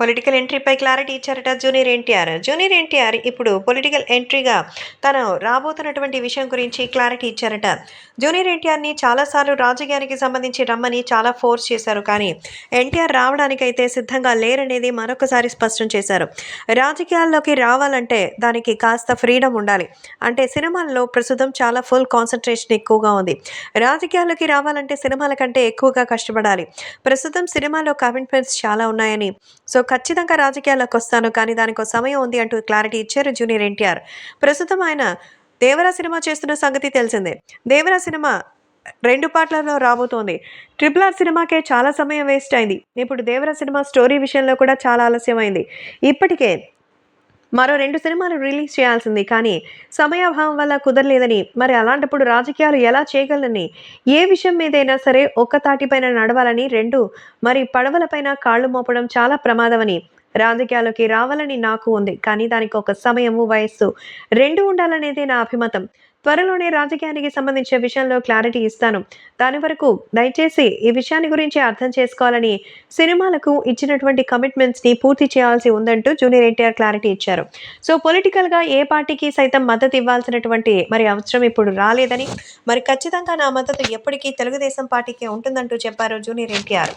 Political ఎంట్రీపై clarity ఇచ్చారట junior NTR. Junior NTR ఇప్పుడు పొలిటికల్ ఎంట్రీగా తను రాబోతున్నటువంటి విషయం గురించి క్లారిటీ ఇచ్చారట. జూనియర్ ఎన్టీఆర్ని చాలాసార్లు రాజకీయానికి సంబంధించి రమ్మని చాలా ఫోర్స్ చేశారు. కానీ ఎన్టీఆర్ రావడానికైతే సిద్ధంగా లేరనేది మరొకసారి స్పష్టం చేశారు. రాజకీయాల్లోకి రావాలంటే దానికి కాస్త ఫ్రీడమ్ ఉండాలి. అంటే సినిమాల్లో ప్రస్తుతం చాలా ఫుల్ కాన్సన్ట్రేషన్ ఎక్కువగా ఉంది. రాజకీయాల్లోకి రావాలంటే సినిమాల కంటే ఎక్కువగా కష్టపడాలి. ప్రస్తుతం సినిమాలో కమిట్మెంట్స్ చాలా ఉన్నాయని సో ఖచ్చితంగా రాజకీయాల్లోకి వస్తాను కానీ దానికి సమయం ఉంది అంటూ క్లారిటీ ఇచ్చారు జూనియర్ ఎన్టీఆర్. ప్రస్తుతం ఆయన దేవరా సినిమా చేస్తున్న సంగతి తెలిసిందే. దేవరా సినిమా రెండు పార్ట్లలో రాబోతోంది. ట్రిపుల్ ఆర్ సినిమాకే చాలా సమయం వేస్ట్ అయింది. ఇప్పుడు దేవరా సినిమా స్టోరీ విషయంలో కూడా చాలా ఆలస్యమైంది. ఇప్పటికే మరో రెండు సినిమాలు రిలీజ్ చేయాల్సింది. కానీ సమయాభావం వల్ల కుదరలేదని మరి అలాంటప్పుడు రాజకీయాలు ఎలా చేయగలనని ఏ విషయం మీదైనా సరే ఒక్క తాటిపైన నడవాలని రెండు మరి పడవలపైన కాళ్ళు మోపడం చాలా ప్రమాదమని రాజకీయాల్లోకి రావాలని నాకు ఉంది. కానీ దానికి ఒక సమయము వయస్సు రెండు ఉండాలనేది నా అభిమతం. త్వరలోనే రాజకీయానికి సంబంధించిన విషయంలో క్లారిటీ ఇస్తాను. దాని వరకు దయచేసి ఈ విషయాన్ని గురించి అర్థం చేసుకోవాలని సినిమాలకు ఇచ్చినటువంటి కమిట్మెంట్స్ని పూర్తి చేయాల్సి ఉందంటూ జూనియర్ ఎన్టీఆర్ క్లారిటీ ఇచ్చారు. సో పొలిటికల్గా ఏ పార్టీకి సైతం మద్దతు ఇవ్వాల్సినటువంటి మరి అవసరం ఇప్పుడు రాలేదని మరి ఖచ్చితంగా నా మద్దతు ఎప్పటికీ తెలుగుదేశం పార్టీకే ఉంటుందంటూ చెప్పారు జూనియర్ ఎన్టీఆర్.